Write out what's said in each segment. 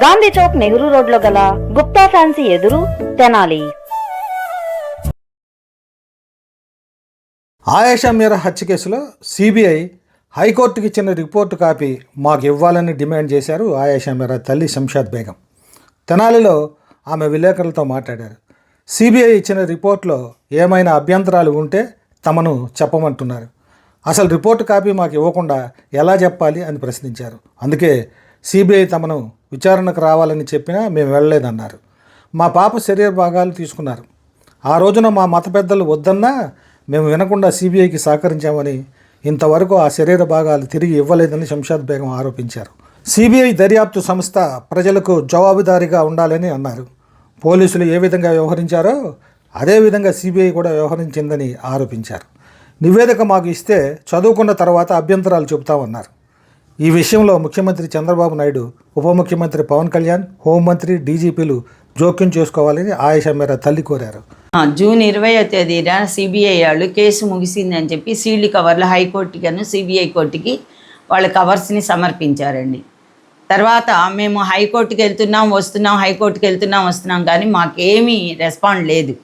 గాంధీ చౌక్ నెహ్రూ రోడ్లో గల గుప్తా ఫ్యాన్సీ ఎదురు తెనాలి. ఆయేషా మీరా హత్య కేసులో సిబిఐ హైకోర్టుకి ఇచ్చిన రిపోర్టు కాపీ మాకు ఇవ్వాలని డిమాండ్ చేశారు ఆయేషా మీరా తల్లి శంషాద్ బేగం. తెనాలిలో ఆమె విలేకరులతో మాట్లాడారు. సిబిఐ ఇచ్చిన రిపోర్ట్లో ఏమైనా అభ్యంతరాలు ఉంటే తమను చెప్పమంటున్నారు. అసలు రిపోర్టు కాపీ మాకు ఇవ్వకుండా ఎలా చెప్పాలి అని ప్రశ్నించారు. అందుకే సిబిఐ తమను విచారణకు రావాలని చెప్పినా మేము వెళ్ళలేదన్నారు. మా పాప శరీర భాగాలు తీసుకున్నారు. ఆ రోజున మా మత పెద్దలు వద్దన్నా మేము వినకుండా సిబిఐకి సహకరించామని ఇంతవరకు ఆ శరీర భాగాలు తిరిగి ఇవ్వలేదని శంషాద్ బేగం ఆరోపించారు. సిబిఐ దర్యాప్తు సంస్థ ప్రజలకు జవాబుదారీగా ఉండాలని అన్నారు. పోలీసులు ఏ విధంగా వ్యవహరించారో అదే విధంగా సిబిఐ కూడా వ్యవహరించిందని ఆరోపించారు. నివేదిక మాకు ఇస్తే చదువుకున్న తర్వాత అభ్యంతరాలు చెబుతామన్నారు. ఈ విషయంలో ముఖ్యమంత్రి చంద్రబాబు నాయుడు ఉప ముఖ్యమంత్రి పవన్ కళ్యాణ్ హోంమంత్రి డీజీపీలు జోక్యం చేసుకోవాలని ఆయేషా మేర తల్లి కోరారు. జూన్ ఇరవయో తేదీన సిబిఐ వాళ్ళు కేసు ముగిసిందని చెప్పి సీల్డ్ కవర్లు హైకోర్టుకను సిబిఐ కోర్టుకి వాళ్ళ కవర్స్ని సమర్పించారండి. తర్వాత మేము హైకోర్టుకి వెళ్తున్నాం వస్తున్నాం హైకోర్టుకి వెళ్తున్నాం వస్తున్నాం కానీ మాకేమీ రెస్పాండ్ లేదు.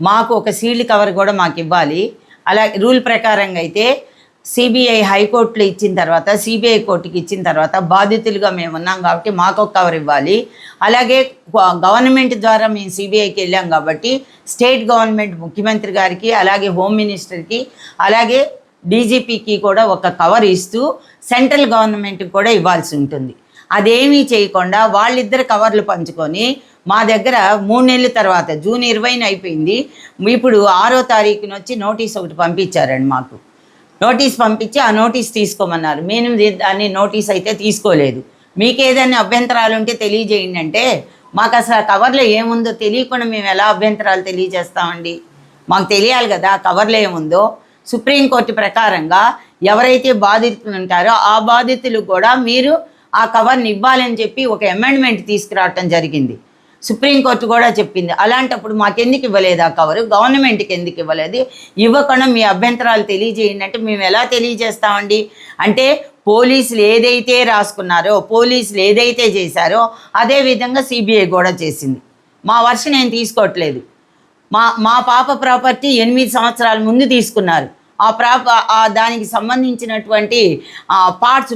మాకు ఒక సీల్డ్ కవర్ కూడా మాకు ఇవ్వాలి. అలా రూల్ ప్రకారంగా అయితే సిబిఐ హైకోర్టులో ఇచ్చిన తర్వాత సిబిఐ కోర్టుకి ఇచ్చిన తర్వాత బాధితులుగా మేము ఉన్నాం కాబట్టి మాకు కవర్ ఇవ్వాలి. అలాగే గవర్నమెంట్ ద్వారా మేము సిబిఐకి వెళ్ళాం కాబట్టి స్టేట్ గవర్నమెంట్ ముఖ్యమంత్రి గారికి అలాగే హోమ్ మినిస్టర్కి అలాగే డీజీపీకి కూడా ఒక కవర్ ఇస్తూ సెంట్రల్ గవర్నమెంట్కి కూడా ఇవ్వాల్సి ఉంటుంది. అదేమీ చేయకుండా వాళ్ళిద్దరు కవర్లు పంచుకొని మా దగ్గర మూడు నెలల తర్వాత జూన్ ఇరవైన అయిపోయింది. ఇప్పుడు ఆరో తారీఖున వచ్చి నోటీస్ ఒకటి పంపించారండి మాకు. నోటీస్ పంపించి ఆ నోటీస్ తీసుకోమన్నారు. మేము దాన్ని నోటీస్ అయితే తీసుకోలేదు. మీకు ఏదైనా అభ్యంతరాలు ఉంటే తెలియజేయండి అంటే మాకు అసలు ఆ కవర్లో ఏముందో తెలియకుండా మేము ఎలా అభ్యంతరాలు తెలియజేస్తామండి? మాకు తెలియాలి కదా ఆ కవర్లో ఏముందో. సుప్రీంకోర్టు ప్రకారంగా ఎవరైతే బాధితులు ఉంటారో ఆ బాధితులు కూడా మీరు ఆ కవర్ని ఇవ్వాలని చెప్పి ఒక అమెండ్మెంట్ తీసుకురావటం జరిగింది. సుప్రీంకోర్టు కూడా చెప్పింది. అలాంటప్పుడు మాకెందుకు ఇవ్వలేదు ఆ కవరు? గవర్నమెంట్కి ఎందుకు ఇవ్వలేదు? ఇవ్వకుండా మీ అభ్యంతరాలు తెలియజేయండి అంటే మేము ఎలా తెలియజేస్తామండి? అంటే పోలీసులు ఏదైతే రాసుకున్నారో పోలీసులు ఏదైతే చేశారో అదే విధంగా సిబిఐ కూడా చేసింది. మా వర్షం నేను తీసుకోవట్లేదు. మా మా పాప ప్రాపర్టీ ఎనిమిది సంవత్సరాల ముందు తీసుకున్నారు. ఆ ప్రాప ఆ దానికి సంబంధించినటువంటి పార్ట్స్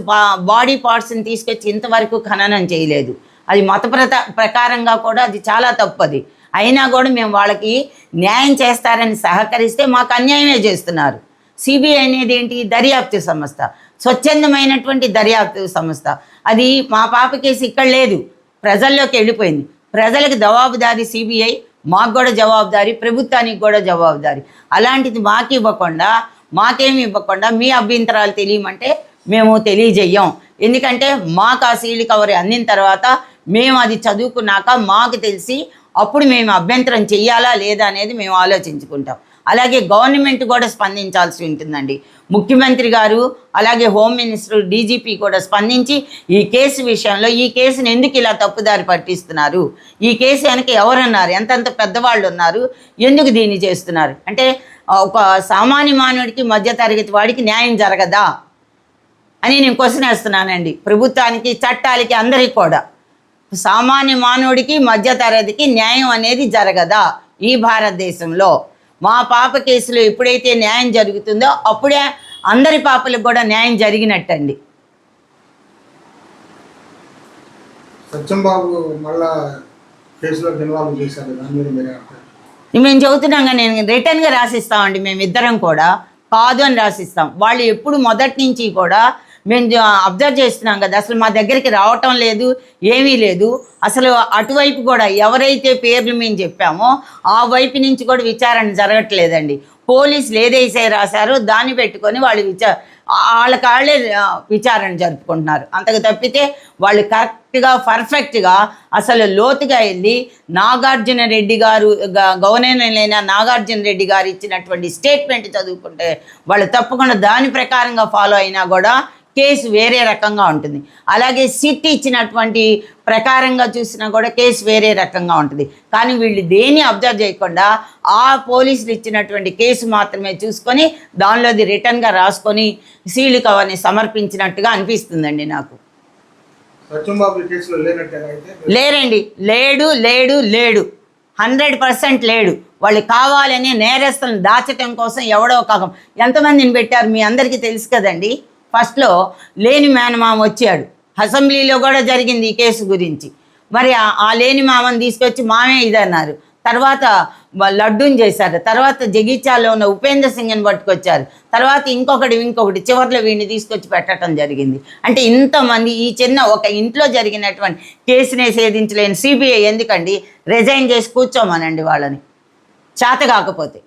బాడీ పార్ట్స్ని తీసుకొచ్చి ఇంతవరకు ఖననం చేయలేదు. అది మత ప్రత ప్రకారంగా కూడా అది చాలా తప్పది. అయినా కూడా మేము వాళ్ళకి న్యాయం చేస్తారని సహకరిస్తే మాకు అన్యాయమే చేస్తున్నారు. సిబిఐ అనేది ఏంటి? దర్యాప్తు సంస్థ. స్వచ్ఛందమైనటువంటి దర్యాప్తు సంస్థ. అది మా పాప కేసు ఇక్కడ లేదు. ప్రజల్లోకి వెళ్ళిపోయింది. ప్రజలకు జవాబుదారి సిబిఐ మాకు కూడా జవాబుదారి ప్రభుత్వానికి కూడా జవాబుదారి. అలాంటిది మాకు ఇవ్వకుండా మాకేమి ఇవ్వకుండా మీ అభ్యంతరాలు తెలియమంటే మేము తెలియజేయం. ఎందుకంటే మాకు ఆ సీల్ కవర్ అందిన తర్వాత మేము అది చదువుకున్నాక మాకు తెలిసి అప్పుడు మేము అభ్యంతరం చెయ్యాలా లేదా అనేది మేము ఆలోచించుకుంటాం. అలాగే గవర్నమెంట్ కూడా స్పందించాల్సి ఉంటుందండి. ముఖ్యమంత్రి గారు అలాగే హోమ్ మినిస్టర్ డీజీపీ కూడా స్పందించి ఈ కేసు విషయంలో ఈ కేసును ఎందుకు ఇలా తప్పుదారి పట్టిస్తున్నారు? ఈ కేసు వెనక ఎవరున్నారు? ఎంతెంత పెద్దవాళ్ళు ఉన్నారు ఎందుకు దీన్ని చేస్తున్నారు? అంటే ఒక సామాన్య మానవుడికి మధ్యతరగతి వాడికి న్యాయం జరగదా? అని నేను క్వశ్చన్ వేస్తున్నానండి. ప్రభుత్వానికి చట్టాలకి అందరికీ కూడా. సామాన్య మానవుడికి మధ్యతరగతికి న్యాయం అనేది జరగదా ఈ భారతదేశంలో? మా పాప కేసులో ఎప్పుడైతే న్యాయం జరుగుతుందో అప్పుడే అందరి పాపలకు కూడా న్యాయం జరిగినట్టండి. మళ్ళా కేసులో చేశారు మేము చెబుతున్నాం కానీ నేను రిటర్న్గా రాసిస్తామండి మేము ఇద్దరం కూడా. కాదు అని రాసిస్తాం. వాళ్ళు ఎప్పుడు మొదటి నుంచి కూడా మేము అబ్జర్వ్ చేస్తున్నాం కదా. అసలు మా దగ్గరికి రావటం లేదు ఏమీ లేదు. అసలు అటువైపు కూడా ఎవరైతే పేర్లు మేము చెప్పామో ఆ వైపు నుంచి కూడా విచారణ జరగట్లేదండి. పోలీసులు ఏదైతే రాశారో దాన్ని పెట్టుకొని వాళ్ళు విచా వాళ్ళకాళ్ళే విచారణ జరుపుకుంటున్నారు. అంతకు తప్పితే వాళ్ళు కరెక్ట్గా పర్ఫెక్ట్గా అసలు లోతుగా వెళ్ళి నాగార్జున రెడ్డి గారు గ- గవర్నర్లైన నాగార్జున రెడ్డి గారు ఇచ్చినటువంటి స్టేట్మెంట్ చదువుకుంటే వాళ్ళు తప్పకుండా దాని ప్రకారంగా ఫాలో అయినా కూడా కేసు వేరే రకంగా ఉంటుంది. అలాగే సిట్ ఇచ్చినటువంటి ప్రకారంగా చూసినా కూడా కేసు వేరే రకంగా ఉంటుంది. కానీ వీళ్ళు దేన్ని అబ్జర్వ్ చేయకుండా ఆ పోలీసులు ఇచ్చినటువంటి కేసు మాత్రమే చూసుకొని దానిలోది రిటర్న్గా రాసుకొని సీలు కవర్ని సమర్పించినట్టుగా అనిపిస్తుందండి నాకు. లేరండి. లేడు లేడు లేడు. హండ్రెడ్ పర్సెంట్ లేడు. వాళ్ళు కావాలని నేరస్తులను దాచటం కోసం ఎవడో ఒక ఎంతమందిని పెట్టారు మీ అందరికీ తెలుసు కదండి? ఫస్ట్లో లేని మేనమామ వచ్చాడు. అసెంబ్లీలో కూడా జరిగింది ఈ కేసు గురించి. మరి ఆ- లేని మామని తీసుకొచ్చి మామే ఇదన్నారు. తర్వాత లడ్డూని చేశారు. తర్వాత జగిత్యాలో ఉన్న ఉపేంద్ర సింగ్ని పట్టుకొచ్చారు. తర్వాత ఇంకొకటి ఇంకొకటి చివరిలో వీడిని తీసుకొచ్చి పెట్టడం జరిగింది. అంటే ఇంతమంది ఈ చిన్న ఒక ఇంట్లో జరిగినటువంటి కేసునే సేధించలేని సిబిఐ ఎందుకండి? రిజైన్ చేసి కూర్చోమనండి వాళ్ళని. చేత కాకపోతే.